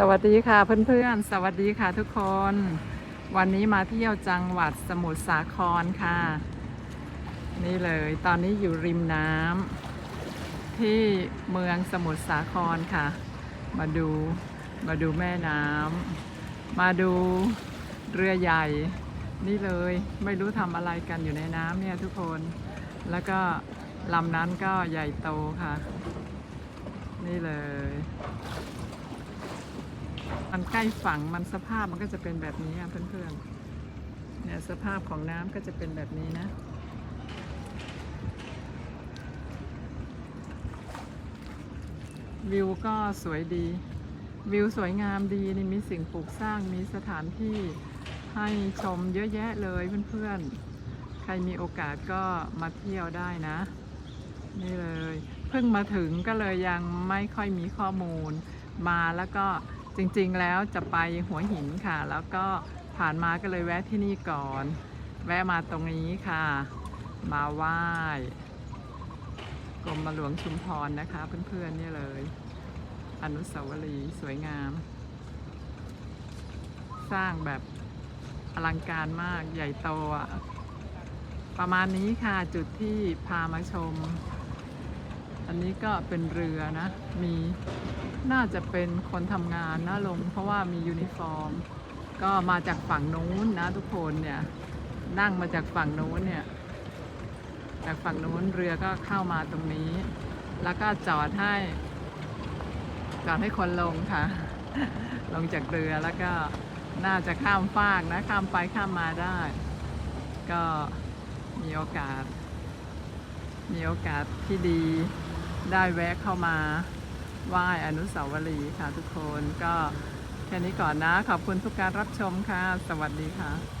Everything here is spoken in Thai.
สวัสดีค่ะเพื่อนๆ สวัสดีค่ะทุกคน วันนี้มาเที่ยวจังหวัดสมุทรสาครค่ะ นี่เลยตอนนี้อยู่ริมน้ำที่เมืองสมุทรสาครค่ะ มาดูมาดูแม่น้ำมาดูเรือใหญ่ นี่เลยไม่รู้ทำอะไรกันอยู่ในน้ำเนี่ยทุกคน แล้วก็ลำนั้นก็ใหญ่โตค่ะ นี่เลย มันใกล้ฝั่งมันสภาพมันก็จะเป็นแบบนี้อะเพื่อนๆเนี่ยสภาพของน้ำก็จะเป็นแบบนี้นะวิวก็สวยดี วิวสวยงามดีนี่มีสิ่งปลูกสร้างมีสถานที่ให้ชมเยอะแยะเลยเพื่อนๆ ใครมีโอกาสก็มาเที่ยวได้นะ นี่เลย เพิ่งมาถึงก็เลยยังไม่ค่อยมีข้อมูลมาแล้วก็ จริงๆแล้วจะไปหัวหินค่ะ แล้วก็ผ่านมาก็เลยแวะที่นี่ก่อน แวะมาตรงนี้ค่ะ มาไหว้กรมหลวงชุมพรนะคะเพื่อนๆนี่เลย อนุสาวรีย์สวยงาม สร้างแบบอลังการมากใหญ่โตอะประมาณนี้ค่ะจุดที่พามาชม อันนี้ก็เป็นเรือนะ มีน่าจะเป็นคนทำงานนะลง เพราะว่ามียูนิฟอร์ม ก็มาจากฝั่งนู้นนะทุกคนเนี่ย นั่งมาจากฝั่งนู้นเนี่ย จากฝั่งนู้นเรือก็เข้ามาตรงนี้ แล้วก็จอดให้จอดให้คนลงค่ะ ลงจากเรือแล้วก็น่าจะข้ามฟากนะ ข้ามไปข้ามมาได้ ก็มีโอกาส มีโอกาสที่ดี ได้แวะเข้ามาไหว้อนุสาวรีย์ค่ะทุกคนก็แค่นี้ก่อนนะ ขอบคุณทุกการรับชมค่ะ สวัสดีค่ะ